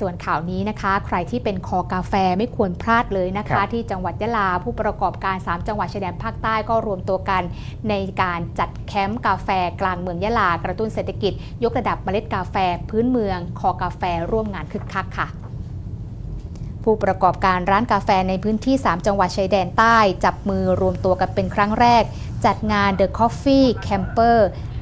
ส่วนข่าวนี้นะคะ ใครที่เป็นคอกาแฟไม่ควรพลาดเลยนะครัคะบที่จังหวัดยะลาผู้ประกอบการ 3 จังหวัดชายแดนภาคใต้ก็รวมตัวกัน ในการจัดแคมป์กาแฟกลางเมืองยะลากระตุ้นเศรษฐกิจ ยกระดับเมล็ดกาแฟพื้นเมือง คอกาแฟร่วมงานคึกคักค่ะผู้ประกอบการร้านกาแฟในพื้นที่ 3 จังหวัดชายแดนใต้ จับมือรวมตัวกันเป็นครั้งแรก จัดงาน The Coffee Camper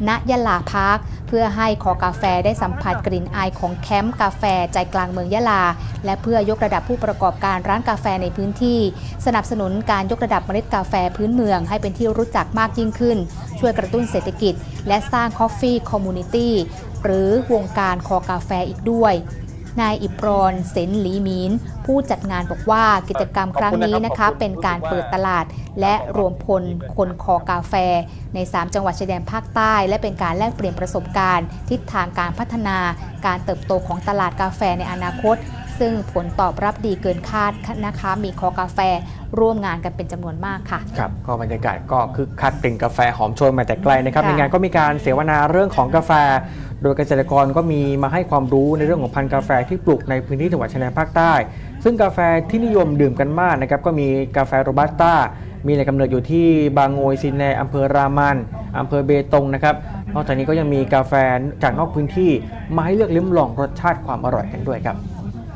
ณยะลาพาร์คเพื่อให้คอกาแฟได้สัมผัสกลิ่นอายของแคมป์กาแฟใจกลางเมืองยะลา และเพื่อยกระดับผู้ประกอบการร้านกาแฟในพื้นที่ สนับสนุนการยกระดับเมล็ดกาแฟพื้นเมือง ให้เป็นที่รู้จักมากยิ่งขึ้น ช่วยกระตุ้นเศรษฐกิจ และสร้างคอฟฟี่คอมมูนิตี้หรือวงการคอกาแฟอีกด้วย นายอิบรอนเซนหลีมีน ผู้จัดงานบอกว่ากิจกรรมครั้งนี้นะคะเป็นการเปิดตลาด และรวมพลคนคอกาแฟ ใน 3 จังหวัดชายแดนภาคใต้ และเป็นการแลกเปลี่ยนประสบการณ์ ทิศทางการพัฒนาการเติบโตของตลาดกาแฟในอนาคต ซึ่งผลตอบรับดีเกินคาดนะคะ มีคอกาแฟร่วมงานกันเป็นจำนวนมากค่ะครับก็บรรยากาศก็คึกคักกลิ่นกาแฟหอมโชยมาแต่ไกลนะครับค่ะในงานก็มีการเสวนาเรื่องของกาแฟ โดยเกษตรกรก็มีมาให้ความรู้ในเรื่องของพันธุ์กาแฟที่ปลูกในพื้นที่จังหวัดชายแดนภาคใต้ ซึ่งกาแฟที่นิยมดื่มกันมากนะครับก็มีกาแฟโรบัสต้า มีแหล่งกำเนิดอยู่ที่บางโงยซินแนอำเภอรามันอำเภอเบตงนะครับ นอกจากนี้ก็ยังมีกาแฟจากนอกพื้นที่มาให้เลือกลิ้มลองรสชาติความอร่อยกันด้วยครับ